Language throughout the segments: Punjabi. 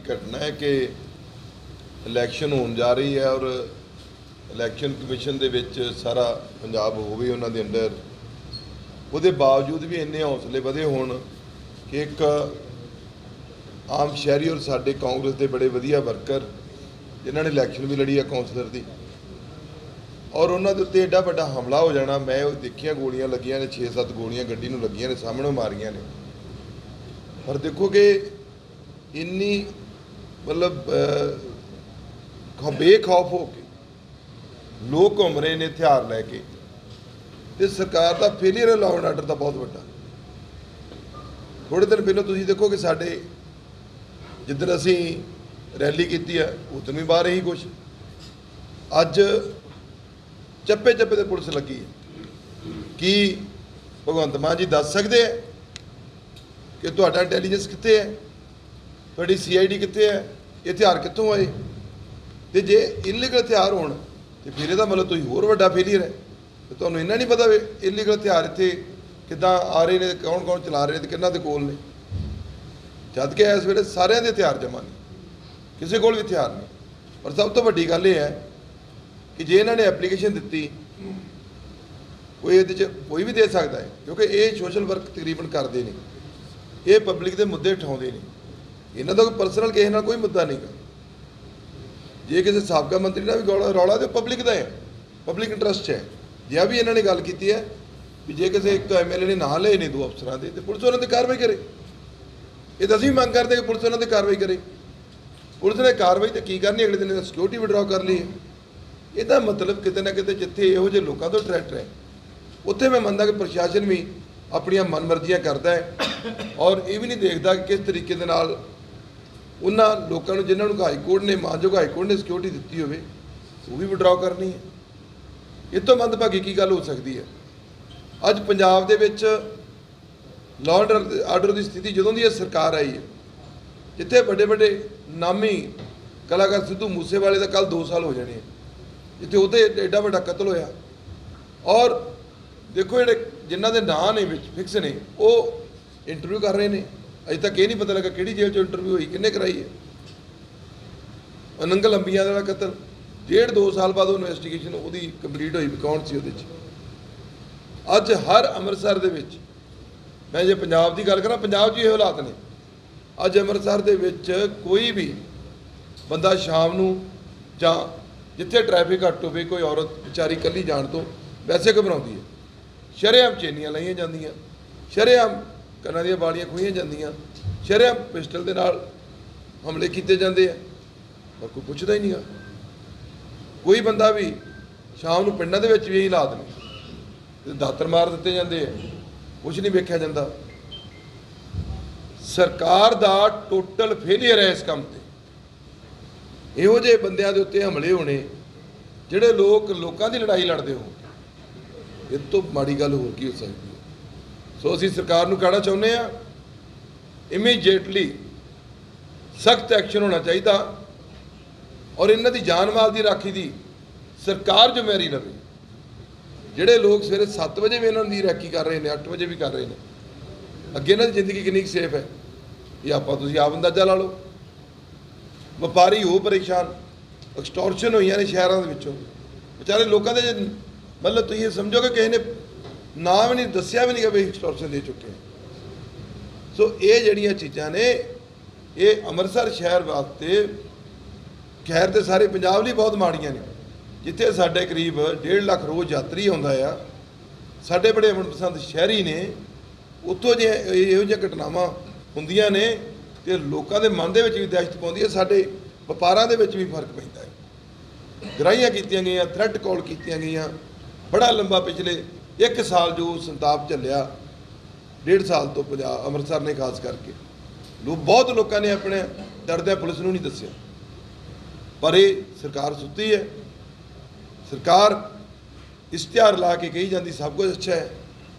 ਘਟਨਾ ਹੈ ਕਿ ਇਲੈਕਸ਼ਨ ਹੋਣ ਜਾ ਰਹੀ ਹੈ ਔਰ ਇਲੈਕਸ਼ਨ ਕਮਿਸ਼ਨ ਦੇ ਵਿੱਚ ਸਾਰਾ ਪੰਜਾਬ ਹੋਵੇ ਉਹਨਾਂ ਦੇ ਅੰਡਰ ਉਹਦੇ ਬਾਵਜੂਦ ਵੀ ਇੰਨੇ ਹੌਸਲੇ ਵਧੇ ਹੋਣ ਕਿ ਇੱਕ ਆਮ ਸ਼ਹਿਰੀ ਔਰ ਸਾਡੇ ਕਾਂਗਰਸ ਦੇ ਬੜੇ ਵਧੀਆ ਵਰਕਰ, ਜਿਨ੍ਹਾਂ ਨੇ ਇਲੈਕਸ਼ਨ ਵੀ ਲੜੀ ਹੈ ਕੌਂਸਲਰ ਦੀ, ਔਰ ਉਹਨਾਂ ਦੇ ਉੱਤੇ ਐਡਾ ਵੱਡਾ ਹਮਲਾ ਹੋ ਜਾਣਾ, ਮੈਂ ਉਹ ਦੇਖੀਆਂ ਗੋਲੀਆਂ ਲੱਗੀਆਂ ਨੇ 6-7 ਗੋਲੀਆਂ ਗੱਡੀ ਨੂੰ ਲੱਗੀਆਂ ਨੇ, ਸਾਹਮਣੇ ਮਾਰੀਆਂ ਨੇ। ਪਰ ਦੇਖੋ ਕਿ ਇੰਨੀ ਮਤਲਬ ਬੇਖੌਫ ਹੋ ਕੇ ਲੋਕ ਘੁੰਮ ਰਹੇ ਨੇ ਹਥਿਆਰ ਲੈ ਕੇ। ਤੇ ਸਰਕਾਰ ਦਾ ਫੇਲਿਅਰ ਲਾਅ ਐਂਡ ਆਰਡਰ ਦਾ ਬਹੁਤ ਵੱਡਾ। ਥੋੜੇ ਦਿਨ ਪਹਿਲਾਂ ਤੁਸੀਂ ਦੇਖੋ ਕਿ ਸਾਡੇ ਜਿੱਦਣ ਅਸੀਂ ਰੈਲੀ ਕੀਤੀ ਹੈ ਉਦੋਂ ਵੀ ਬਾਹਰ ਹੀ ਕੁਝ ਅੱਜ ਚੱਪੇ ਚੱਪੇ ਤੇ ਪੁਲਿਸ ਲੱਗੀ ਹੈ ਕੀ ਭਗਵੰਤ ਮਾਨ ਜੀ ਦੱਸ ਸਕਦੇ ਹੈ ਕਿ ਤੁਹਾਡਾ ਇੰਟੈਲੀਜੈਂਸ ਕਿੱਥੇ ਹੈ ਤੁਹਾਡੀ ਸੀਆਈਡੀ ਕਿੱਥੇ ਹੈ? ਇਹ ਹਥਿਆਰ ਕਿੱਥੋਂ ਆਏ? ਤੇ ਜੇ ਇਲੀਗਲ ਹਥਿਆਰ ਹੋਣ, ਤੇ ਫਿਰ ਇਹਦਾ ਮਤਲਬ ਤੁਸੀਂ ਹੋਰ ਵੱਡਾ ਫੇਲੀਅਰ ਹੈ। ਤੇ ਤੁਹਾਨੂੰ ਇੰਨਾ ਨਹੀਂ ਪਤਾ ਵੀ ਇਲੀਗਲ ਹਥਿਆਰ ਇੱਥੇ ਕਿੱਦਾਂ ਆ ਰਹੇ ਨੇ ਕੌਣ ਕੌਣ ਚਲਾ ਰਹੇ ਨੇ ਤੇ ਕਿੰਨਾਂ ਦੇ ਕੋਲ ਨੇ। ਜਦ ਕਿ ਇਸ ਵੇਲੇ ਸਾਰਿਆਂ ਦੇ ਹਥਿਆਰ ਜਮ੍ਹਾਂ ਨੇ। ਕਿਸੇ ਕੋਲ ਵੀ ਹਥਿਆਰ ਨਹੀਂ। ਪਰ ਸਭ ਤੋਂ ਵੱਡੀ ਗੱਲ ਇਹ ਹੈ ਕਿ ਜੇ ਇਹਨਾਂ ਨੇ ਐਪਲੀਕੇਸ਼ਨ ਦਿੱਤੀ, ਕੋਈ ਇਹਦੇ ਚ ਕੋਈ ਵੀ ਦੇ ਸਕਦਾ ਹੈ, ਕਿਉਂਕਿ ਇਹ ਸੋਸ਼ਲ ਵਰਕ ਤਕਰੀਬਨ ਕਰਦੇ ਨੇ। ਇਹ ਪਬਲਿਕ ਦੇ ਮੁੱਦੇ ਉਠਾਉਂਦੇ ਨੇ। ਇਹਨਾਂ ਦਾ ਕੋਈ ਪਰਸਨਲ ਕਿਸੇ ਨਾਲ ਕੋਈ ਮੁੱਦਾ ਨਹੀਂਗਾ ਜੇ ਕਿਸੇ ਸਾਬਕਾ ਮੰਤਰੀ ਨਾਲ ਵੀ ਗੌਲਾ ਰੌਲਾ ਤੇ ਪਬਲਿਕ ਦਾ ਹੈ ਪਬਲਿਕ ਇੰਟਰਸਟ ਹੈ। ਜੇ ਵੀ ਇਹਨਾਂ ਨੇ ਗੱਲ ਕੀਤੀ ਹੈ ਵੀ ਜੇ ਕਿਸੇ ਇੱਕ ਐਮਐਲਏ ਨੇ ਨਾਂ ਲਏ ਨੇ ਦੋ ਅਫਸਰਾਂ ਦੇ, ਤੇ ਪੁਲਿਸ ਉਹਨਾਂ ਤੇ ਕਾਰਵਾਈ ਕਰੇ। ਇਹ ਤਾਂ ਅਸੀਂ ਮੰਗ ਕਰਦੇ ਕਿ ਪੁਲਿਸ ਉਹਨਾਂ ਤੇ ਕਾਰਵਾਈ ਕਰੇ। ਪੁਲਿਸ ਨੇ ਕਾਰਵਾਈ ਤੇ ਕੀ ਕਰਨੀ, ਅਗਲੇ ਦਿਨ ਸਿਕਿਉਰਿਟੀ ਵਿਡਰਾਅ ਕਰ ਲਈ ਇਹਦਾ ਮਤਲਬ ਕਿਤੇ ਨਾ ਕਿਤੇ ਜਿੱਥੇ ਇਹੋ ਜਿਹੇ ਲੋਕਾਂ ਤੋਂ ਟਰੈਕਟਰ ਹੈ ਉੱਥੇ ਮੈਂ ਮੰਨਦਾ ਕਿ ਪ੍ਰਸ਼ਾਸਨ ਵੀ ਆਪਣੀਆਂ ਮਨਮਰਜ਼ੀਆਂ ਕਰਦਾ ਹੈ ਔਰ ਇਹ ਵੀ ਨਹੀਂ ਦੇਖਦਾ ਕਿ ਕਿਸ ਤਰੀਕੇ ਦੇ ਨਾਲ ਉਹਨਾਂ ਲੋਕਾਂ ਨੂੰ, ਜਿਨ੍ਹਾਂ ਨੂੰ ਹਾਈ ਕੋਰਟ ਨੇ, ਮਾਨਯੋਗ ਹਾਈ ਕੋਰਟ ਨੇ ਸਿਕਿਉਰਿਟੀ ਦਿੱਤੀ ਹੋਵੇ, ਉਹ ਵੀ ਵਿਡਰਾਅ ਕਰਨੀ ਹੈ। ਇਹ ਤੋਂ ਮੰਦਭਾਗੀ ਕੀ ਗੱਲ ਹੋ ਸਕਦੀ ਹੈ? ਅੱਜ ਪੰਜਾਬ ਦੇ ਵਿੱਚ ਲਾਅ ਐਂਡ ਆਰਡਰ ਦੀ ਸਥਿਤੀ ਜਦੋਂ ਦੀ ਇਹ ਸਰਕਾਰ ਆਈ ਹੈ, ਜਿੱਥੇ ਵੱਡੇ ਵੱਡੇ ਨਾਮੀ ਕਲਾਕਾਰ ਸਿੱਧੂ ਮੂਸੇਵਾਲੇ ਦਾ ਕੱਲ 2 ਸਾਲ ਹੋ ਜਾਣੇ ਆ, ਜਿੱਥੇ ਉਹਦੇ ਐਡਾ ਵੱਡਾ ਕਤਲ ਹੋਇਆ। ਔਰ ਦੇਖੋ ਜਿਹੜੇ ਜਿਨ੍ਹਾਂ ਦੇ ਨਾਂ ਨੇ ਵਿੱਚ ਫਿਕਸ ਨੇ, ਉਹ ਇੰਟਰਵਿਊ ਕਰ ਰਹੇ ਨੇ। ਅਜੇ ਤੱਕ ਇਹ ਨਹੀਂ ਪਤਾ ਲੱਗਾ ਕਿਹੜੀ ਜੇਲ੍ਹ 'ਚੋਂ ਇੰਟਰਵਿਊ ਹੋਈ ਕਿੰਨੇ ਕਰਾਈ ਹੈ। ਅਨੰਗਲ ਅੰਬੀਆਂ ਦਾ ਕਤਲ, ਡੇਢ ਦੋ ਸਾਲ ਬਾਅਦ ਉਹ ਇਨਵੈਸਟੀਗੇਸ਼ਨ ਉਹਦੀ ਕੰਪਲੀਟ ਹੋਈ ਵੀ ਕੌਣ ਸੀ ਉਹਦੇ 'ਚ। ਅੱਜ ਹਰ ਅੰਮ੍ਰਿਤਸਰ ਦੇ ਵਿੱਚ, ਮੈਂ ਜੇ ਪੰਜਾਬ ਦੀ ਗੱਲ ਕਰਾਂ, ਪੰਜਾਬ 'ਚ ਇਹ ਹਾਲਾਤ ਨੇ। ਅੱਜ ਅੰਮ੍ਰਿਤਸਰ ਦੇ ਵਿੱਚ ਕੋਈ ਵੀ ਬੰਦਾ ਸ਼ਾਮ ਨੂੰ ਜਾਂ ਜਿੱਥੇ ਟ੍ਰੈਫਿਕ ਘੱਟ ਹੋਵੇ, ਕੋਈ ਔਰਤ ਵਿਚਾਰੀ ਇਕੱਲੀ ਜਾਣ ਤੋਂ ਵੈਸੇ ਘਬਰਾਉਂਦੀ ਹੈ। ਸ਼ਰੇਆਮ ਚੇਨੀਆਂ ਲਾਈਆਂ ਜਾਂਦੀਆਂ, ਸ਼ਰੇਆਮ ਕੰਨਾਂ ਦੀਆਂ ਬਾਲੀਆਂ ਖੋਹੀਆਂ ਜਾਂਦੀਆਂ। ਸ਼ਰੇਆਮ ਪਿਸਟਲ ਦੇ ਨਾਲ ਹਮਲੇ ਕੀਤੇ ਜਾਂਦੇ ਆ। ਪਰ ਕੋਈ ਪੁੱਛਦਾ ਹੀ ਨਹੀਂਗਾ। ਕੋਈ ਬੰਦਾ ਵੀ ਸ਼ਾਮ ਨੂੰ ਪਿੰਡਾਂ ਦੇ ਵਿੱਚ ਵੀ ਇਹੀ ਹਾਲਾਤ ਨੇ। ਤੇ ਦਾਤਰ ਮਾਰ ਦਿੱਤੇ ਜਾਂਦੇ ਆ। ਕੁਝ ਨਹੀਂ ਵੇਖਿਆ ਜਾਂਦਾ। ਸਰਕਾਰ ਦਾ ਟੋਟਲ ਫੇਲਿਅਰ ਹੈ ਇਸ ਕੰਮ ਤੇ। ਇਹੋ ਜਿਹੇ ਬੰਦਿਆਂ ਦੇ ਉੱਤੇ ਹਮਲੇ ਹੋਣੇ, ਜਿਹੜੇ ਲੋਕ ਲੋਕਾਂ ਦੀ ਲੜਾਈ ਲੜਦੇ ਹੋ ਇਹ ਤੋਂ ਮਾੜੀ ਗੱਲ ਹੋਰ ਕੀ ਹੋ ਸਕਦੀ? ਸੋ ਅਸੀਂ ਸਰਕਾਰ ਨੂੰ ਕਹਿਣਾ ਚਾਹੁੰਦੇ ਆ ਇਮੀਡੀਏਟਲੀ ਸਖਤ ਐਕਸ਼ਨ ਹੋਣਾ ਚਾਹੀਦਾ ਔਰ ਇਹਨਾਂ ਦੀ ਜਾਨ ਮਾਲ ਦੀ ਰਾਖੀ ਦੀ ਸਰਕਾਰ ਜ਼ਿੰਮੇਵਾਰੀ ਲਵੇ ਜਿਹੜੇ ਲੋਕ ਸਵੇਰੇ 7 ਵਜੇ ਵੀ ਇਹਨਾਂ ਦੀ ਰਾਖੀ ਕਰ ਰਹੇ ਨੇ 8 ਵਜੇ ਵੀ ਕਰ ਰਹੇ ਨੇ, ਅੱਗੇ ਇਹਨਾਂ ਦੀ ਜ਼ਿੰਦਗੀ ਕਿੰਨੀ ਸੇਫ ਹੈ? ਇਹ ਆਪਾਂ ਤੁਸੀਂ ਆਪ ਅੰਦਾਜ਼ਾ ਲਾ ਲਓ। ਵਪਾਰੀ ਹੋ ਪਰੇਸ਼ਾਨ ਐਕਸਟੋਰਸ਼ਨ ਹੋਈਆਂ ਨੇ ਸ਼ਹਿਰਾਂ ਦੇ ਵਿੱਚੋਂ। ਵਿਚਾਰੇ ਲੋਕਾਂ ਦੇ ਮਤਲਬ ਤੁਸੀਂ ਇਹ ਸਮਝੋ ਕਿ ਕਿਸੇ ਨੇ ਨਾਂ ਵੀ ਨਹੀਂ, ਦੱਸਿਆ ਵੀ ਨਹੀਂ ਕਿ ਐਕਸਟੋਰਸ਼ਨ ਦੇ ਚੁੱਕੇ ਸੋ ਇਹ ਜਿਹੜੀਆਂ ਚੀਜ਼ਾਂ ਨੇ, ਇਹ ਅੰਮ੍ਰਿਤਸਰ ਸ਼ਹਿਰ ਵਾਸਤੇ ਖੈਰ ਤੇ ਸਾਰੇ ਪੰਜਾਬ ਲਈ ਬਹੁਤ ਮਾੜੀਆਂ ਨੇ। ਜਿੱਥੇ ਸਾਡੇ ਕਰੀਬ 1.5 ਲੱਖ ਰੋਜ਼ ਯਾਤਰੀ ਆਉਂਦਾ ਆ, ਸਾਡੇ ਬੜੇ ਮਨਪਸੰਦ ਸ਼ਹਿਰੀ ਨੇ, ਉੱਥੋਂ ਜੇ ਇਹੋ ਜਿਹੀਆਂ ਘਟਨਾਵਾਂ ਹੁੰਦੀਆਂ ਨੇ ਤੇ ਲੋਕਾਂ ਦੇ ਮਨ ਦੇ ਵਿੱਚ ਵੀ ਦਹਿਸ਼ਤ ਪਾਉਂਦੀ ਹੈ, ਸਾਡੇ ਵਪਾਰਾਂ ਦੇ ਵਿੱਚ ਵੀ ਫ਼ਰਕ ਪੈਂਦਾ ਹੈ। ਗ੍ਰਾਹੀਆਂ ਕੀਤੀਆਂ ਗਈਆਂ ਥ੍ਰੈਟ ਕਾਲ ਕੀਤੀਆਂ ਗਈਆਂ, ਬੜਾ ਲੰਬਾ ਪਿਛਲੇ ਇੱਕ ਸਾਲ ਜੋ ਸੰਤਾਪ ਚੱਲਿਆ ਡੇਢ ਸਾਲ ਤੋਂ ਪੰਜਾਬ, ਅੰਮ੍ਰਿਤਸਰ ਨੇ ਖਾਸ ਕਰਕੇ। ਲੋਕ ਬਹੁਤ ਲੋਕਾਂ ਨੇ ਆਪਣੇ ਦਰਦਿਆਂ ਪੁਲਿਸ ਨੂੰ ਨਹੀਂ ਦੱਸਿਆ। ਪਰ ਇਹ ਸਰਕਾਰ ਸੁੱਤੀ ਹੈ। ਸਰਕਾਰ ਇਸ਼ਤਿਹਾਰ ਲਾ ਕੇ ਕਹੀ ਜਾਂਦੀ, ਸਭ ਕੁਝ ਅੱਛਾ ਹੈ,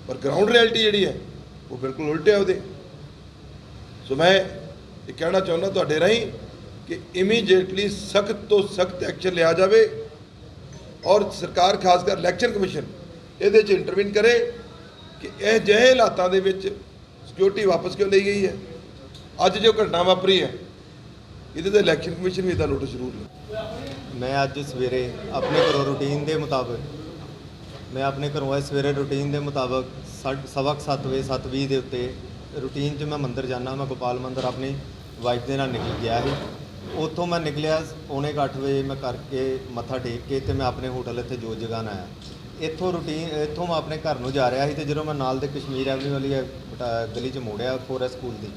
ਪਰ ਗਰਾਊਂਡ ਰਿਐਲਿਟੀ ਜਿਹੜੀ ਹੈ, ਉਹ ਬਿਲਕੁਲ ਉਲਟ ਹੈ ਉਹਦੇ। ਸੋ ਮੈਂ ਇਹ ਕਹਿਣਾ ਚਾਹੁੰਦਾ ਤੁਹਾਡੇ ਰਾਹੀਂ ਕਿ ਇਮੀਡੀਏਟਲੀ ਸਖਤ ਤੋਂ ਸਖਤ ਐਕਸ਼ਨ ਲਿਆ ਜਾਵੇ ਔਰ ਸਰਕਾਰ, ਖਾਸ ਕਰ ਇਲੈਕਸ਼ਨ ਕਮਿਸ਼ਨ ਇਹਦੇ 'ਚ ਇੰਟਰਵੀਨ ਕਰੇ ਕਿ ਇਹ ਜਿਹੇ ਹਾਲਾਤਾਂ ਦੇ ਵਿੱਚ ਸਿਕਿਉਰਿਟੀ ਵਾਪਸ ਕਿਉਂ ਲਈ ਗਈ ਹੈ? ਅੱਜ ਜੋ ਘਟਨਾ ਵਾਪਰੀ ਹੈ, ਇਹਦੇ ਤੇ ਇਲੈਕਸ਼ਨ ਕਮਿਸ਼ਨ ਵੀ ਇਹਦਾ ਨੋਟਿਸ ਜ਼ਰੂਰ ਲੈ ਮੈਂ ਅੱਜ ਸਵੇਰੇ ਆਪਣੇ ਘਰੋਂ ਰੂਟੀਨ ਦੇ ਮੁਤਾਬਕ, ਮੈਂ ਆਪਣੇ ਘਰੋਂ ਅੱਜ ਸਵੇਰੇ ਰੂਟੀਨ ਦੇ ਮੁਤਾਬਕ ਸਾਢ- ਸਵਾ ਸੱਤ ਵਜੇ 7:20 ਦੇ ਉੱਤੇ ਰੂਟੀਨ 'ਚ ਮੈਂ ਮੰਦਰ ਜਾਣਾ ਮੈਂ ਗੋਪਾਲ ਮੰਦਰ ਆਪਣੀ ਵਾਈਫ ਦੇ ਨਾਲ ਨਿਕਲ ਗਿਆ ਸੀ। ਉੱਥੋਂ ਮੈਂ ਨਿਕਲਿਆ, ਪੌਣੇ ਕੁ ਅੱਠ ਵਜੇ ਮੈਂ ਕਰਕੇ ਮੱਥਾ ਟੇਕ ਕੇ ਤੇ ਮੈਂ ਆਪਣੇ ਹੋਟਲ ਇੱਥੇ ਜੋਤ ਜਗਾਨ ਆਇਆ। ਇੱਥੋਂ ਰੂਟੀਨ, ਇੱਥੋਂ ਮੈਂ ਆਪਣੇ ਘਰ ਨੂੰ ਜਾ ਰਿਹਾ ਸੀ ਤੇ ਜਦੋਂ ਮੈਂ ਨਾਲ ਦੇ ਕਸ਼ਮੀਰ ਐਵਨਿਊ ਵਾਲੀ ਇਹ ਗਲੀ 'ਚ ਮੋੜਿਆ ਫੋਰੈਸਟ ਸਕੂਲ ਦੀ।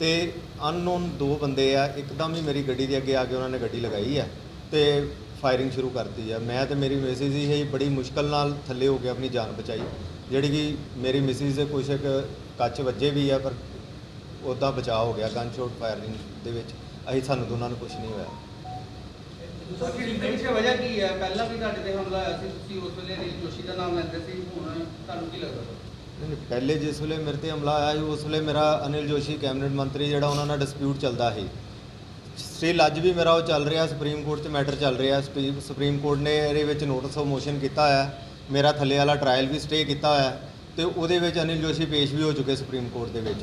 ਤੇ ਅਨਨੋਨ ਦੋ ਬੰਦੇ ਆ, ਇੱਕਦਮ ਹੀ ਮੇਰੀ ਗੱਡੀ ਦੇ ਅੱਗੇ ਆ ਕੇ ਉਹਨਾਂ ਨੇ ਗੱਡੀ ਲਗਾਈ ਆ ਤੇ ਫਾਇਰਿੰਗ ਸ਼ੁਰੂ ਕਰਤੀ ਆ। ਮੈਂ ਤੇ ਮੇਰੀ ਮਿਸਿਸ ਹੀ ਹੈ ਬੜੀ ਮੁਸ਼ਕਲ ਨਾਲ ਥੱਲੇ ਹੋ ਕੇ ਆਪਣੀ ਜਾਨ ਬਚਾਈ, ਜਿਹੜੀ ਕਿ ਮੇਰੀ ਮਿਸਿਸ ਦੇ ਕੁਛ ਇੱਕ ਕੱਚ ਵੱਜੇ ਵੀ ਆ, ਪਰ ਉੱਦਾਂ ਬਚਾਅ ਹੋ ਗਿਆ ਗਨ ਸ਼ਾਟ ਫਾਇਰਿੰਗ ਦੇ ਵਿੱਚ। ਅਸੀਂ ਸਾਨੂੰ ਦੋਨਾਂ ਨੂੰ ਕੁਝ ਨਹੀਂ ਹੋਇਆ। ਵਜ੍ਹਾ ਕੀ ਹੈ? ਪਹਿਲਾਂ ਵੀ ਤੁਹਾਡੇ ਤੇ ਹਮਲਾ ਹੋਇਆ ਸੀ ਤੁਸੀਂ ਉਸ ਵੇਲੇ ਅਨਿਲ ਜੋਸ਼ੀ ਦਾ ਨਾਮ ਲੈਂਦੇ ਸੀ ਹੁਣ ਤੁਹਾਨੂੰ ਕੀ ਲੱਗਦਾ? ਨਹੀਂ, ਪਹਿਲੇ ਜਿਸ ਵੇਲੇ ਮੇਰੇ ਤੇ ਹਮਲਾ ਆਇਆ ਸੀ ਉਸ ਵੇਲੇ ਮੇਰਾ ਅਨਿਲ ਜੋਸ਼ੀ ਕੈਬਨਿਟ ਮੰਤਰੀ ਜਿਹੜਾ ਉਹਨਾਂ ਨਾਲ ਡਿਸਪਿਊਟ ਚੱਲਦਾ ਸੀ। ਸਟਿਲ ਅੱਜ ਵੀ ਮੇਰਾ ਉਹ ਚੱਲ ਰਿਹਾ ਸੁਪਰੀਮ ਕੋਰਟ 'ਚ ਮੈਟਰ ਚੱਲ ਰਿਹਾ ਸੁਪਰੀ- ਸੁਪਰੀਮ ਕੋਰਟ ਨੇ ਇਹਦੇ ਵਿੱਚ ਨੋਟਿਸ ਆਫ ਮੋਸ਼ਨ ਕੀਤਾ ਹੋਇਆ ਹੈ। ਮੇਰਾ ਥੱਲੇ ਵਾਲਾ ਟਰਾਇਲ ਵੀ ਸਟੇ ਕੀਤਾ ਹੋਇਆ ਹੈ ਤੇ ਉਹਦੇ ਵਿੱਚ ਅਨਿਲ ਜੋਸ਼ੀ ਪੇਸ਼ ਵੀ ਹੋ ਚੁੱਕੇ ਸੁਪਰੀਮ ਕੋਰਟ ਦੇ ਵਿੱਚ।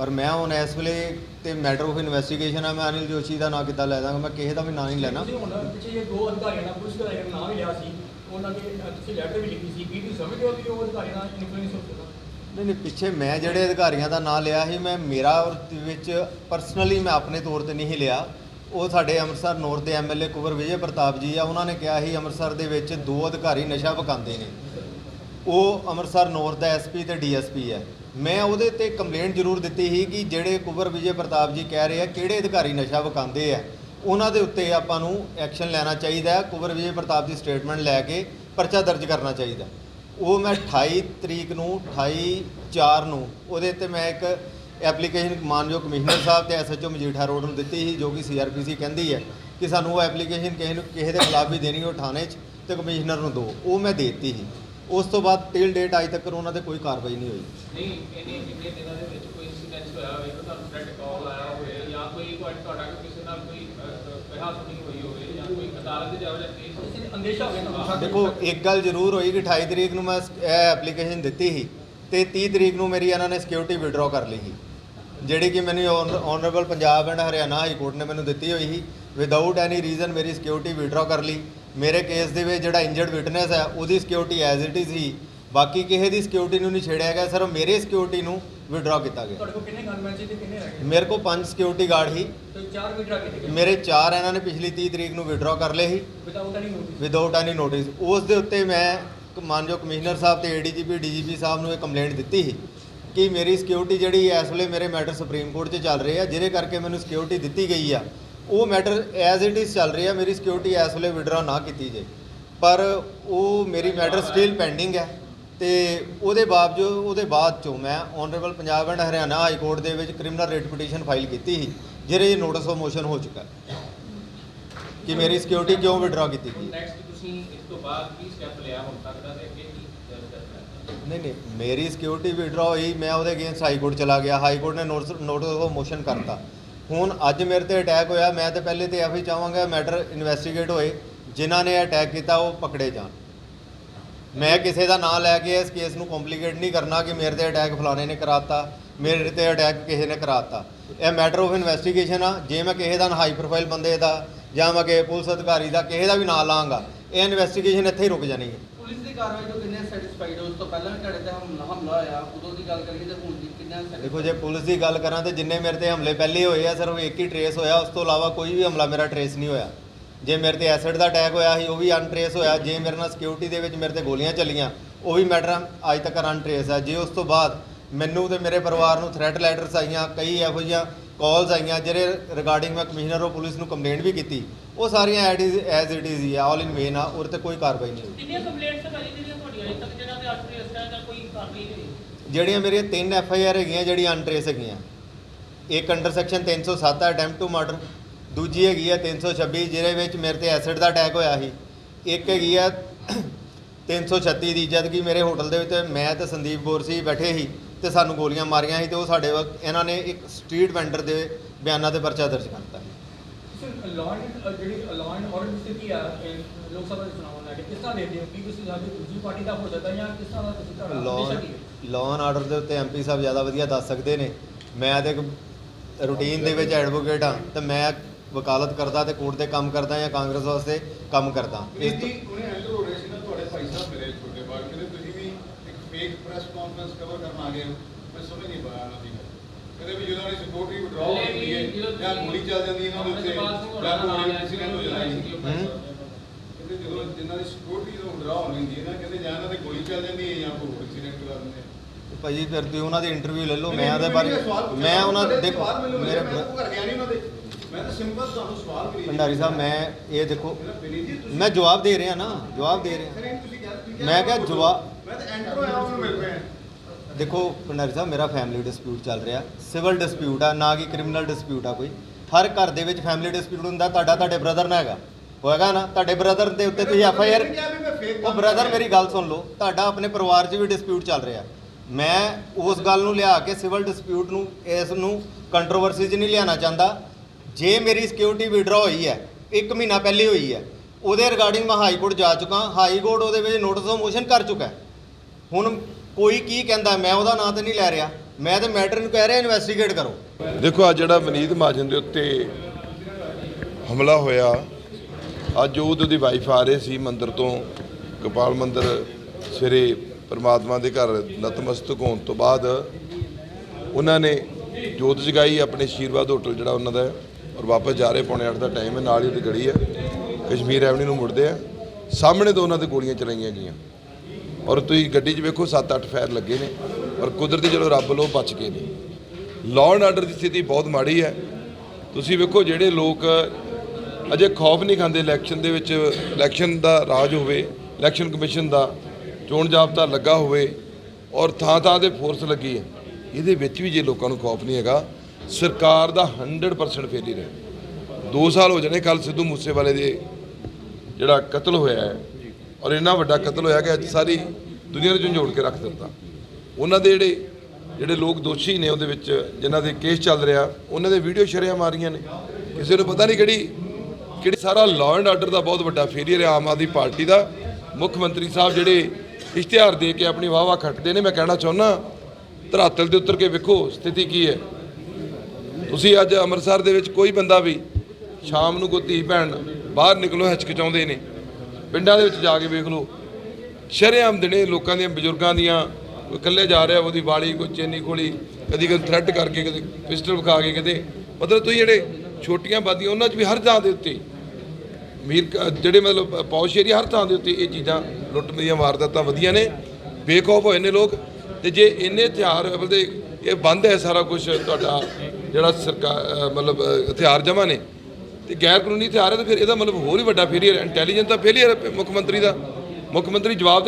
ਪਰ ਮੈਂ ਹੁਣ ਇਸ ਵੇਲੇ ਤੇ ਮੈਟਰ ਆਫ ਇਨਵੈਸਟੀਗੇਸ਼ਨ ਆ ਮੈਂ ਅਨਿਲ ਜੋਸ਼ੀ ਦਾ ਨਾਂ ਕਿੱਦਾਂ ਲੈ ਦਾਂਗਾ ਮੈਂ ਕਿਸੇ ਦਾ ਵੀ ਨਾਂ ਨਹੀਂ ਲੈਣਾ। ਤੁਸੀਂ ਹੁਣ ਪਿੱਛੇ ਜੇ ਦੋ ਅਧਿਕਾਰੀਆਂ ਦਾ ਪੁਲਿਸ ਅਧਿਕਾਰੀਆਂ ਦਾ ਨਾਮ ਵੀ ਲਿਆ ਸੀ ਉਹਨਾਂ ਦੇ ਅ, ਤੁਸੀਂ ਲੈਟਰ ਵੀ ਲਿਖੀ ਸੀ ਕੀ ਤੁਸੀਂ ਸਮਝਦੇ ਹੋ ਕਿ ਉਹ ਅਧਿਕਾਰੀਆਂ ਦਾ ਇਨਫਲੂਐਂਸ ਹੋ ਸਕਦਾ? ਨਹੀਂ ਨਹੀਂ ਪਿੱਛੇ ਮੈਂ ਜਿਹੜੇ ਅਧਿਕਾਰੀਆਂ ਦਾ ਨਾਂ ਲਿਆ ਸੀ ਮੈਂ ਮੇਰਾ ਵਿੱਚ ਪਰਸਨਲੀ ਮੈਂ ਆਪਣੇ ਤੌਰ ਤੇ ਨਹੀਂ ਲਿਆ। ਉਹ ਸਾਡੇ ਅੰਮ੍ਰਿਤਸਰ ਨੌਰਥ ਦੇ ਐਮਐਲਏ ਕੁਵਰ ਵਿਜੇ ਪ੍ਰਤਾਪ ਜੀ ਆ ਉਹਨਾਂ ਨੇ ਕਿਹਾ ਸੀ ਅੰਮ੍ਰਿਤਸਰ ਦੇ ਵਿੱਚ ਦੋ ਅਧਿਕਾਰੀ ਨਸ਼ਾ ਵਿਕਾਉਂਦੇ ਨੇ। ਉਹ ਅੰਮ੍ਰਿਤਸਰ ਨੌਰਥ ਦਾ ਐਸਪੀ ਤੇ ਡੀਐਸਪੀ ਹੈ ਮੈਂ ਉਹਦੇ ਤੇ ਕੰਪਲੇਂਟ ਜ਼ਰੂਰ ਦਿੱਤੀ ਸੀ ਕਿ ਜਿਹੜੇ ਕੁਵਰ ਵਿਜੇ ਪ੍ਰਤਾਪ ਜੀ ਕਹਿ ਰਹੇ ਆ, ਕਿਹੜੇ ਅਧਿਕਾਰੀ ਨਸ਼ਾ ਵਿਕਾਉਂਦੇ ਆ, ਉਹਨਾਂ ਦੇ ਉੱਤੇ ਆਪਾਂ ਨੂੰ ਐਕਸ਼ਨ ਲੈਣਾ ਚਾਹੀਦਾ ਹੈ, ਕੁਵਰ ਵਿਜੇ ਪ੍ਰਤਾਪ ਦੀ ਸਟੇਟਮੈਂਟ ਲੈ ਕੇ ਪਰਚਾ ਦਰਜ ਕਰਨਾ ਚਾਹੀਦਾ ਉਹ ਮੈਂ 28 ਤਰੀਕ ਨੂੰ 28 4 ਨੂੰ ਉਹਦੇ ਤੇ ਮੈਂ ਇੱਕ ਐਪਲੀਕੇਸ਼ਨ ਮਾਨਯੋਗ ਕਮਿਸ਼ਨਰ ਸਾਹਿਬ ਤੇ ਐਸਐਚਓ ਮਜੀਠਾ ਰੋਡ ਨੂੰ ਦਿੱਤੀ ਸੀ, ਜੋ ਕਿ ਸੀਆਰਪੀਸੀ ਕਹਿੰਦੀ ਹੈ ਕਿ ਸਾਨੂੰ ਉਹ ਐਪਲੀਕੇਸ਼ਨ ਕਿਸੇ ਨੂੰ ਕਿਸੇ ਦੇ ਖਿਲਾਫ ਵੀ ਦੇਣੀ ਉਹ ਥਾਣੇ 'ਚ ਤੇ ਕਮਿਸ਼ਨਰ ਨੂੰ ਦਿਓ। ਉਹ ਮੈਂ ਦੇ ਦਿੱਤੀ ਸੀ। ਉਸ ਤੋਂ ਬਾਅਦ ਟਿਲ ਡੇਟ ਅੱਜ ਤੱਕ ਉਹਨਾਂ ਤੇ ਕੋਈ ਕਾਰਵਾਈ ਨਹੀਂ ਹੋਈ। ਨਹੀਂ ਇਹਨੇ ਇੰਨੇ ਦਿਨਾਂ ਦੇ ਵਿੱਚ ਕੋਈ ਇਨਸੀਡੈਂਟ ਹੋਇਆ ਹੋਵੇ ਤਾਂ ਤੁਹਾਨੂੰ ਥ੍ਰੈਟ ਕਾਲ ਆਇਆ ਹੋਵੇ ਜਾਂ ਕੋਈ ਕੋਈ ਤੁਹਾਡਾ ਕੋਈ ਕਿਸੇ ਨਾਲ ਕੋਈ ਬਿਹਾਸ ਨਹੀਂ ਹੋਈ ਹੋਵੇ ਜਾਂ ਕੋਈ ਅਦਾਲਤ ਦੇ ਜਾਵੇ ਜਾਂ ਕੇਸ ਤੁਸੀਂ ਅੰਦੇਸ਼ਾ ਹੋ ਗਿਆ ਤੁਹਾਨੂੰ ਦੇਖੋ ਇੱਕ ਗੱਲ ਜ਼ਰੂਰ ਹੋਈ ਕਿ 28 ਤਰੀਕ ਨੂੰ ਮੈਂ ਇਹ ਐਪਲੀਕੇਸ਼ਨ ਦਿੱਤੀ ਸੀ ਤੇ 30 ਤਰੀਕ ਨੂੰ ਮੇਰੀ ਇਹਨਾਂ ਨੇ ਸਿਕਿਉਰਿਟੀ ਵਿਡਰਾਅ ਕਰ ਲਈ ਸੀ। ਜਿਹੜੀ ਕਿ ਮੈਨੂੰ honourable Punjab and Haryana high court ਨੇ ਮੈਨੂੰ ਦਿੱਤੀ ਹੋਈ ਸੀ। ਵਿਦਆਊਟ ਐਨੀ ਰੀਜ਼ਨ ਮੇਰੀ ਸਿਕਿਉਰਿਟੀ ਵਿਡਰਾਅ ਕਰ ਲਈ। ਮੇਰੇ ਕੇਸ ਦੇ ਵਿੱਚ ਜਿਹੜਾ ਇੰਜਰਡ ਵਿਟਨੈਸ ਹੈ ਉਹਦੀ ਸਿਕਿਉਰਿਟੀ ਐਜ਼ ਇਟ ਇਜ਼ ਸੀ ਬਾਕੀ ਕਿਸੇ ਦੀ ਸਿਕਿਉਰਿਟੀ ਨੂੰ ਨਹੀਂ ਛੇੜਿਆ ਗਿਆ ਸਿਰਫ ਮੇਰੇ ਸਿਕਿਉਰਿਟੀ ਨੂੰ ਵਿਡਰਾਅ ਕੀਤਾ ਗਿਆ। ਤੁਹਾਡੇ ਕੋਲ ਕਿੰਨੇ ਗਨਮੈਨ ਸੀ ਤੇ ਕਿੰਨੇ ਰਹਿ ਗਏ ਮੇਰੇ ਕੋਲ ਪੰਜ ਸਿਕਿਉਰਿਟੀ ਗਾਰਡ ਸੀ ਤੇ ਚਾਰ ਮੀਟਰ ਕਿਤੇ ਗਏ। ਮੇਰੇ ਚਾਰ ਇਹਨਾਂ ਨੇ ਪਿਛਲੀ 30 ਤਰੀਕ ਨੂੰ ਵਿਡਰਾਅ ਕਰ ਲਏ ਸੀ। Without any notice without any notice ਉਸ ਦੇ ਉੱਤੇ ਮੈਂ ਮਾਨਯੋਗ ਕਮਿਸ਼ਨਰ ਸਾਹਿਬ ਤੇ ਏਡੀਜੀਪੀ ਡੀਜੀਪੀ ਸਾਹਿਬ ਨੂੰ ਇਹ ਕੰਪਲੇਂਟ ਦਿੱਤੀ ਸੀ ਕਿ ਮੇਰੀ ਸਿਕਿਉਰਿਟੀ ਜਿਹੜੀ ਇਸ ਵੇਲੇ ਮੇਰੇ ਮੈਟਰ ਸੁਪਰੀਮ ਕੋਰਟ 'ਚ ਚੱਲ ਰਹੀ ਆ ਜਿਹਦੇ ਕਰਕੇ ਮੈਨੂੰ ਸਿਕਿਉਰਿਟੀ ਦਿੱਤੀ ਗਈ ਆ। ਉਹ ਮੈਟਰ ਐਜ਼ ਇਟ ਇਜ਼ ਚੱਲ ਰਹੀ ਆ ਮੇਰੀ ਸਿਕਿਉਰਿਟੀ ਇਸ ਵੇਲੇ ਵਿਡਰਾ ਨਾ ਕੀਤੀ ਜੇ ਪਰ ਉਹ ਮੇਰੀ ਮੈਟਰ ਸਟਿਲ ਪੈਂਡਿੰਗ ਹੈ ਤੇ ਉਹਦੇ ਬਾਵਜੂਦ ਉਹਦੇ ਬਾਅਦ ਚੋਂ ਮੈਂ honourable Punjab and Haryana high court ਦੇ ਵਿੱਚ ਕ੍ਰਿਮੀਨਲ ਰੇਟ ਪਟੀਸ਼ਨ ਫਾਈਲ ਕੀਤੀ ਸੀ ਜਿਹਦੇ ਨੋਟਿਸ ਆਫ ਮੋਸ਼ਨ ਹੋ ਚੁੱਕਾ ਹੈ ਕਿ ਮੇਰੀ ਸਿਕਿਉਰਿਟੀ ਕਿਉਂ ਵਿਡਰਾ ਕੀਤੀ ਗਈ। ਨੈਕਸਟ ਤੁਸੀਂ ਇਸ ਤੋਂ ਬਾਅਦ ਕੀ ਸਟੈਪ ਲਿਆ? ਹੁਣ ਤੱਕ ਦਾ ਤੇ ਅੱਗੇ ਕੀ ਸਟੈਪ ਨਹੀਂ ਨਹੀਂ ਮੇਰੀ ਸਿਕਿਉਰਿਟੀ ਵਿਡਰਾ ਹੋਈ ਮੈਂ ਉਹਦੇ ਅਗੇਂਸਟ ਹਾਈ ਕੋਰਟ ਚਲਾ ਗਿਆ। ਹਾਈ ਕੋਰਟ ਨੇ ਨੋਟਿਸ ਨੋਟਿਸ ਆਫ ਮੋਸ਼ਨ ਕਰਤਾ। ਹੁਣ ਅੱਜ ਮੇਰੇ ਤੇ ਅਟੈਕ ਹੋਇਆ, ਮੈਂ ਤੇ ਪਹਿਲੇ ਤੇ ਇਹ ਵੀ ਚਾਹਾਂਗਾ ਮੈਟਰ ਇਨਵੈਸਟੀਗੇਟ ਹੋਏ, ਜਿਨ੍ਹਾਂ ਨੇ ਅਟੈਕ ਕੀਤਾ, ਉਹ ਪਕੜੇ ਜਾਣ। ਮੈਂ ਕਿਸੇ ਦਾ ਨਾਂ ਲੈ ਕੇ ਇਸ ਕੇਸ ਨੂੰ ਕੰਪਲਿਕੇਟ ਨਹੀਂ ਕਰਨਾ ਕਿ ਮੇਰੇ ਤੇ ਅਟੈਕ ਫਲਾਣੇ ਨੇ ਕਰਾਤਾ, ਮੇਰੇ ਤੇ ਅਟੈਕ ਕਿਸੇ ਨੇ ਕਰਾਤਾ। ਇਹ ਮੈਟਰ ਆਫ ਇਨਵੈਸਟੀਗੇਸ਼ਨ ਆ, ਜੇ ਮੈਂ ਕਿਸੇ ਦਾ ਹਾਈ ਪ੍ਰੋਫਾਈਲ ਬੰਦੇ ਦਾ ਜਾਂ ਮੈਂ ਕਿਸੇ ਪੁਲਿਸ ਅਧਿਕਾਰੀ ਦਾ ਕਿਸੇ ਦਾ ਵੀ ਨਾਂ ਲਾਂਗਾ, ਇਹ ਇਨਵੈਸਟੀਗੇਸ਼ਨ ਇੱਥੇ ਹੀ ਰੁਕ ਜਾਣੀ ਹੈ। ਪੁਲਿਸ ਦੀ ਕਾਰਵਾਈ ਤੋਂ ਕਿੰਨੇ ਸੈਟੀਸਫਾਈਡ ਹੋ ਉਸ ਤੋਂ ਪਹਿਲਾਂ ਵੀ ਤੁਹਾਡੇ ਤੇ ਹਮਲਾ ਹਮਲਾ ਹੋਇਆ, ਉਦੋਂ ਦੀ ਗੱਲ ਕਰੀਏ ਤੇ ਹੁਣ ਦੀ ਕਿੰਨਾ ਦੇਖੋ, ਜੇ ਪੁਲਿਸ ਦੀ ਗੱਲ ਕਰਾਂ ਤੇ ਜਿੰਨੇ ਮੇਰੇ ਤੇ ਹਮਲੇ ਪਹਿਲੇ ਹੋਏ ਆ, ਸਿਰਫ ਇੱਕ ਹੀ ਟਰੇਸ ਹੋਇਆ, ਉਸ ਤੋਂ ਇਲਾਵਾ ਕੋਈ ਵੀ ਹਮਲਾ ਮੇਰਾ ਟਰੇਸ ਨਹੀਂ ਹੋਇਆ। ਜੇ ਮੇਰੇ ਤੇ ਐਸਿਡ ਦਾ ਅਟੈਕ ਹੋਇਆ ਸੀ, ਉਹ ਵੀ ਅਨਟਰੇਸ ਹੋਇਆ। ਜੇ ਮੇਰੇ ਨਾਲ ਸਿਕਿਉਰਿਟੀ ਦੇ ਵਿੱਚ ਮੇਰੇ ਤੇ ਗੋਲੀਆਂ ਚੱਲੀਆਂ, ਉਹ ਵੀ ਮੈਟਰ ਅੱਜ ਤੱਕ ਅਨਟਰੇਸ ਹੈ ਜੇ ਉਸ ਤੋਂ ਬਾਅਦ ਮੈਨੂੰ ਤੇ ਮੇਰੇ ਪਰਿਵਾਰ ਨੂੰ ਥ੍ਰੈਟ ਲੈਟਰਸ ਆਈਆਂ, ਕਈ ਇਹੋ ਜਿਹੀਆਂ ਕਾਲਸ ਆਈਆਂ ਜਿਹੜੇ ਰਿਗਾਰਡਿੰਗ ਮੈਂ ਕਮਿਸ਼ਨਰ ਆਫ ਪੁਲਿਸ ਨੂੰ ਕੰਪਲੇਂਟ ਵੀ ਕੀਤੀ ਉਹ ਸਾਰੀਆਂ at is as it is he all in vain ਆ ਉਹਦੇ ਤੇ ਕੋਈ ਕਾਰਵਾਈ ਨਹੀਂ ਹੋਈ। ਕਿੰਨੀਆਂ ਕੰਪਲੇਂਟਸ ਭਾਜੀ ਜਿਹੜੀਆਂ ਤੁਹਾਡੀਆਂ ਅਜੇ ਤੱਕ ਜਿਹੜਾ ਤੇ ਰੇਸ ਦਾ ਜਾਂ ਕੋਈ ਕਾਰਵਾਈ ਨਹੀਂ ਜਿਹੜੀਆਂ ਮੇਰੀਆਂ ਤਿੰਨ ਐਫ ਆਈ ਆਰ ਹੈਗੀਆਂ ਜਿਹੜੀਆਂ ਅਨਟਰੇਸ ਹੈਗੀਆਂ। ਇੱਕ ਅੰਡਰ ਸੈਕਸ਼ਨ 307 ਹੈ ਅਟੈਂਪਟ ਟੂ ਮਰਡਰ ਦੂਜੀ ਹੈਗੀ ਹੈ 326 ਜਿਹਦੇ ਵਿੱਚ ਮੇਰੇ ਤੇ ਐਸਿਡ ਦਾ ਅਟੈਕ ਹੋਇਆ ਸੀ। ਇੱਕ ਹੈਗੀ ਹੈ 336 ਦੀ ਜਦ ਕਿ ਮੇਰੇ ਹੋਟਲ ਦੇ ਵਿੱਚ ਮੈਂ ਤੇ ਸੰਦੀਪ ਬੋਰਸੀ ਬੈਠੇ ਸੀ। ਤੇ ਸਾਨੂੰ ਗੋਲੀਆਂ ਮਾਰੀਆਂ ਸੀ ਤੇ ਉਹ ਸਾਡੇ ਵਕਤ ਇਹਨਾਂ ਨੇ ਇੱਕ ਸਟਰੀਟ ਵੈਂਡਰ ਦੇ ਬਿਆਨਾਂ ਤੇ ਪਰਚਾ ਦਰਜ ਕਰਤਾ ਲਾਅ ਜਿਹੜੀ ਲਾਅ ਐਂਡ ਆਰਡਰ ਦੀ ਸਥਿਤੀ ਆ ਇਹ ਲੋਕ ਸਭਾ ਦੇ ਚੁਣਾਵਾਂ ਲੈ ਕੇ ਕਿਸ ਤਰ੍ਹਾਂ ਦੇਖਦੇ ਹੋ? ਕੀ ਤੁਸੀਂ ਸਾਡੀ ਦੂਜੀ ਪਾਰਟੀ ਦਾ ਹੋ ਸਕਦਾ ਜਾਂ ਕਿਸ ਤਰ੍ਹਾਂ ਦਾ ਤੁਸੀਂ ਤੁਹਾਡਾ ਹਮੇਸ਼ਾ ਕੀ ਹੈ? ਲਾਅ ਐਂਡ ਆਰਡਰ ਦੇ ਉੱਤੇ ਐਮਪੀ ਸਾਹਿਬ ਜ਼ਿਆਦਾ ਵਧੀਆ ਦੱਸ ਸਕਦੇ ਨੇ। ਮੈਂ ਤੇ ਰੂਟੀਨ ਦੇ ਵਿੱਚ ਐਡਵੋਕੇਟ ਹਾਂ ਤੇ ਮੈਂ ਵਕਾਲਤ ਕਰਦਾ ਤੇ ਕੋਰਟ ਦੇ ਕੰਮ ਕਰਦਾ ਜਾਂ ਕਾਂਗਰਸ ਵਾਸਤੇ ਕੰਮ ਕਰਦਾ। ਇਸ ਤੋਂ ਜੀ ਉਹਨੇ ਐਂਟਰ ਹੋ ਰਹੇ ਸੀ ਨਾ ਤੁਹਾਡੇ ਭਾਈ ਸਾਹਿਬ ਮੇਰੇ ਛੋਟੇ ਬਾਲ ਕਹਿੰਦੇ ਤੁਸੀਂ ਵੀ ਇੱਕ ਫੇਕ ਪ੍ਰੈਸ ਕਾਨਫਰੰਸ ਗਏ ਹੋ। ਮੈਂ ਸਮਝ ਨਹੀਂ ਪਾਇਆ ਉਹਨਾਂ ਦੀ ਕਹਿੰਦੇ ਵੀ ਜਦੋਂ ਇਹ ਸਿਕਿਉਰਿਟੀ ਵਿਡਰਾਅ ਹੁੰਦੀ ਹੈ ਜਾਂ ਗੋਲੀ ਚੱਲ ਜਾਂਦੀ ਹੈ ਇਹਨਾਂ ਦੇ ਉੱਤੇ ਜਾਂ ਕੋਈ ਐਕਸੀਡੈਂਟ ਹੋ ਜਾਂਦਾ ਹੈ। ਕਹਿੰਦੇ ਜਦੋਂ ਜਿਨ੍ਹਾਂ ਦੀ ਸਿਕਿਉਰਿਟੀ ਜਦੋਂ ਵਿਡਰਾਅ ਹੁੰਦੀ ਹੈ ਨਾ ਕਹਿੰਦੇ ਜਾਂ ਇਹਨਾਂ ਦੇ ਗੋਲੀ ਚੱਲ ਜਾਂਦੀ ਹੈ ਜਾਂ ਕੋਈ ਐਕਸੀਡੈਂਟ ਕਰਾ ਦਿੰਦੇ ਆ। ਭਾਜੀ ਫਿਰ ਤੁਸੀਂ ਉਹਨਾਂ ਦੀ ਇੰਟਰਵਿਊ ਲੈ ਲਓ ਮੈਂ ਉਹਦੇ ਬਾਰੇ ਮੈਂ ਉਹਨਾਂ ਦੇਖੋ ਮੇਰੇ ਮੈਂ ਤਾਂ ਘਰ ਗਿਆ ਨਹੀਂ ਉਹਨਾਂ ਦੇ। ਮੈਂ ਤਾਂ ਸਿੰਪਲ ਤੁਹਾਨੂੰ ਸਵਾਲ ਕਰੀ ਭੰਡਾਰੀ ਸਾਹਿਬ ਮੈਂ ਇਹ ਦੇਖੋ ਮੈਂ ਜਵਾਬ ਦੇ ਰਿਹਾ ਨਾ ਜਵਾਬ ਦੇ ਰਿਹਾ। ਮੈਂ ਕਿਹਾ ਜਵਾਬ ਮੈਂ ਤਾਂ ਐਂਟਰ ਹੋਇਆ ਉਹਨੂੰ ਮਿਲ ਪਿਆ ਦੇਖੋ ਭੰਡਾਰੀ ਸਾਹਿਬ ਮੇਰਾ ਫੈਮਿਲੀ ਡਿਸਪਿਊਟ ਚੱਲ ਰਿਹਾ। ਸਿਵਲ ਡਿਸਪਿਊਟ ਆ ਨਾ ਕਿ ਕ੍ਰਿਮੀਨਲ ਡਿਸਪਿਊਟ ਆ ਕੋਈ। ਹਰ ਘਰ ਦੇ ਵਿੱਚ ਫੈਮਿਲੀ ਡਿਸਪਿਊਟ ਹੁੰਦਾ ਤੁਹਾਡਾ ਤੁਹਾਡੇ ਬ੍ਰਦਰ ਨਾਲ ਹੈਗਾ। ਹੋਏਗਾ ਨਾ? ਤੁਹਾਡੇ ਬ੍ਰਦਰ ਦੇ ਉੱਤੇ ਤੁਸੀਂ ਐਫ ਆਈ ਆਰ ਉਹ ਬ੍ਰਦਰ ਮੇਰੀ ਗੱਲ ਸੁਣ ਲਓ ਤੁਹਾਡਾ ਆਪਣੇ ਪਰਿਵਾਰ 'ਚ ਵੀ ਡਿਸਪਿਊਟ ਚੱਲ ਰਿਹਾ। ਮੈਂ ਉਸ ਗੱਲ ਨੂੰ ਲਿਆ ਕੇ ਸਿਵਲ ਡਿਸਪਿਊਟ ਨੂੰ ਇਸ ਨੂੰ ਕੰਟਰੋਵਰਸੀ 'ਚ ਨਹੀਂ ਲਿਆਉਣਾ ਚਾਹੁੰਦਾ। ਜੇ ਮੇਰੀ ਸਿਕਿਉਰਿਟੀ ਵਿਡਰਾ ਹੋਈ ਹੈ ਇੱਕ ਮਹੀਨਾ ਪਹਿਲੇ ਹੋਈ ਹੈ ਉਹਦੇ ਰਿਗਾਰਡਿੰਗ ਮੈਂ ਹਾਈ ਕੋਰਟ ਜਾ ਚੁੱਕਾ। ਹਾਈ ਕੋਰਟ ਉਹਦੇ ਵਿੱਚ ਨੋਟਿਸ ਆਫ ਮੋਸ਼ਨ ਕਰ ਚੁੱਕਾ। ਹੁਣ ਕੋਈ ਕੀ ਕਹਿੰਦਾ, ਮੈਂ ਉਹਦਾ ਨਾਂ ਤੇ ਨਹੀਂ ਲੈ ਰਿਹਾ। ਮੈਂ ਤੇ ਮੈਟਰ ਨੂੰ ਕਹਿ ਰਿਹਾ ਇਨਵੈਸਟੀਗੇਟ ਕਰੋ। ਦੇਖੋ ਆ ਜਿਹੜਾ ਮਨੀਤ ਮਹਾਜਨ ਦੇ ਉੱਤੇ ਹਮਲਾ ਹੋਇਆ, ਅੱਜ ਉਹ ਉਹਦੀ ਵਾਈਫ ਆ ਰਹੇ ਸੀ ਮੰਦਿਰ ਤੋਂ। ਗੋਪਾਲ ਮੰਦਿਰ ਸਵੇਰੇ ਪਰਮਾਤਮਾ ਦੇ ਘਰ ਨਤਮਸਤਕ ਹੋਣ ਤੋਂ ਬਾਅਦ ਉਹਨਾਂ ਨੇ ਜੋਤ ਜਗਾਈ ਆਪਣੇ ਆਸ਼ੀਰਵਾਦ ਹੋਟਲ ਜਿਹੜਾ ਉਹਨਾਂ ਦਾ ਔਰ ਵਾਪਸ ਜਾ ਰਹੇ, ਪੌਣੇ 8 ਦਾ ਟਾਈਮ ਹੈ, ਨਾਲ ਹੀ ਉਹਦੀ ਗੜੀ ਹੈ। ਕਸ਼ਮੀਰ ਐਵਨਿਊ ਨੂੰ ਮੁੜਦੇ ਆ। ਸਾਹਮਣੇ ਤੋਂ ਉਹਨਾਂ ਤੇ ਗੋਲੀਆਂ ਚਲਾਈਆਂ ਗਈਆਂ। ਔਰ ਤੁਸੀਂ ਗੱਡੀ 'ਚ ਵੇਖੋ 7-8 ਫਾਇਰ ਲੱਗੇ ਨੇ। ਔਰ ਕੁਦਰਤੀ ਚਲੋ ਰੱਬ ਲੋ ਬਚ ਗਏ ਨੇ। ਲਾਅ ਐਂਡ ਆਰਡਰ ਦੀ ਸਥਿਤੀ ਬਹੁਤ ਮਾੜੀ ਹੈ। ਤੁਸੀਂ ਵੇਖੋ, ਜਿਹੜੇ ਲੋਕ ਅਜੇ ਖੌਫ ਨਹੀਂ ਖਾਂਦੇ ਇਲੈਕਸ਼ਨ ਦੇ ਵਿੱਚ ਇਲੈਕਸ਼ਨ ਦਾ ਰਾਜ ਹੋਵੇ ਇਲੈਕਸ਼ਨ ਕਮਿਸ਼ਨ ਦਾ, ਚੋਣ ਜਾਬਤਾ ਲੱਗਾ ਹੋਵੇ, ਔਰ ਥਾਂ ਥਾਂ ਤੇ ਫੋਰਸ ਲੱਗੀ ਹੈ, ਇਹਦੇ ਵਿੱਚ ਵੀ ਜੇ ਲੋਕਾਂ ਨੂੰ ਖੌਫ ਨਹੀਂ ਹੈਗਾ, ਸਰਕਾਰ ਦਾ 100% ਫੇਲਿਅਰ ਹੈ। 2 ਸਾਲ ਹੋ ਜਾਣੇ ਕੱਲ ਸਿੱਧੂ ਮੂਸੇਵਾਲੇ ਦੇ ਜਿਹੜਾ ਕਤਲ ਹੋਇਆ ਹੈ ਔਰ ਇੰਨਾ ਵੱਡਾ ਕਤਲ ਹੋਇਆ ਕਿ ਅੱਜ ਸਾਰੀ ਦੁਨੀਆ ਨੂੰ ਝੰਜੋੜ ਕੇ ਰੱਖ ਦਿੱਤਾ। ਉਹਨਾਂ ਦੇ ਜਿਹੜੇ ਜਿਹੜੇ ਲੋਕ ਦੋਸ਼ੀ ਨੇ ਉਹਦੇ ਵਿੱਚ, ਜਿਨ੍ਹਾਂ ਦੇ ਕੇਸ ਚੱਲ ਰਿਹਾ, ਉਹਨਾਂ ਦੇ ਵੀਡੀਓ ਸ਼ਰਿਆ ਮਾਰੀਆਂ ਨੇ। ਕਿਸੇ ਨੂੰ ਪਤਾ ਨਹੀਂ ਕਿਹੜੀ ਕਿਹੜੀ ਸਾਰਾ ਲਾਅ ਐਂਡ ਆਰਡਰ ਦਾ ਬਹੁਤ ਵੱਡਾ ਫੇਲੀਅਰ ਹੈ ਆਮ ਆਦਮੀ ਪਾਰਟੀ ਦਾ। ਮੁੱਖ ਮੰਤਰੀ ਸਾਹਿਬ ਜਿਹੜੇ ਇਸ਼ਤਿਹਾਰ ਦੇ ਕੇ ਆਪਣੀ ਵਾਹ ਵਾਹ ਖੱਟਦੇ ਨੇ, ਮੈਂ ਕਹਿਣਾ ਚਾਹੁੰਦਾ ਧਰਾਤਲ ਦੇ ਉੱਤਰ ਕੇ ਵੇਖੋ ਸਥਿਤੀ ਕੀ ਹੈ। ਤੁਸੀਂ ਅੱਜ ਅੰਮ੍ਰਿਤਸਰ ਦੇ ਵਿੱਚ ਕੋਈ ਬੰਦਾ ਵੀ ਸ਼ਾਮ ਨੂੰ ਕੋਈ ਧੀ ਭੈਣ ਬਾਹਰ ਨਿਕਲੋ, ਹਚਕਚਾਉਂਦੇ ਨੇ। ਪਿੰਡਾਂ ਦੇ ਵਿੱਚ ਜਾ ਕੇ ਵੇਖ ਲਓ। ਸ਼ਰੇਆਮ ਦਿਨੇ ਲੋਕਾਂ ਦੀਆਂ, ਬਜ਼ੁਰਗਾਂ ਦੀਆਂ ਇਕੱਲੇ ਜਾ ਰਿਹਾ ਉਹਦੀ ਵਾਲੀ, ਕੋਈ ਚੇਨੀ ਖੋਲੀ ਕਦੀ ਕਦੀ ਥ੍ਰੈਟ ਕਰਕੇ, ਕਦੇ ਪਿਸਟਲ ਵਿਖਾ ਕੇ ਕਦੇ ਮਤਲਬ ਤੁਸੀਂ ਜਿਹੜੇ ਛੋਟੀਆਂ ਬਾਦੀਆਂ, ਉਹਨਾਂ 'ਚ ਵੀ ਹਰ ਥਾਂ ਦੇ ਉੱਤੇ ਮੀਰ ਜਿਹੜੇ ਮਤਲਬ ਪੌਸ਼ ਏਰੀਆ, ਹਰ ਥਾਂ ਦੇ ਉੱਤੇ ਇਹ ਚੀਜ਼ਾਂ ਲੁੱਟ ਦੀਆਂ ਵਾਰਦਾਤਾਂ ਵਧੀਆਂ ਨੇ। ਬੇਖੌਫ ਹੋਏ ਨੇ ਲੋਕ। ਤੇ ਜੇ ਇੰਨੇ ਹਥਿਆਰ ਬਲਦੇ ਇਹ ਬੰਦ ਹੈ ਸਾਰਾ ਕੁਝ ਤੁਹਾਡਾ ਜਿਹੜਾ ਸਰਕਾਰ ਮਤਲਬ ਹਥਿਆਰ ਜਮਾ ਨੇ। ਤੇ ਗੈਰ ਕਾਨੂੰਨੀ ਹਥਿਆਰ ਹੈ, ਤਾਂ ਫਿਰ ਇਹਦਾ ਮਤਲਬ ਹੋਰ ਹੀ ਵੱਡਾ ਫੇਲੀਅਰ ਇੰਟੈਲੀਜੈਂਸ ਦਾ ਫੇਲੀਅਰ ਮੁੱਖ ਮੰਤਰੀ ਦਾ। ਮੁੱਖ ਮੰਤਰੀ ਜਵਾਬ ਦੇ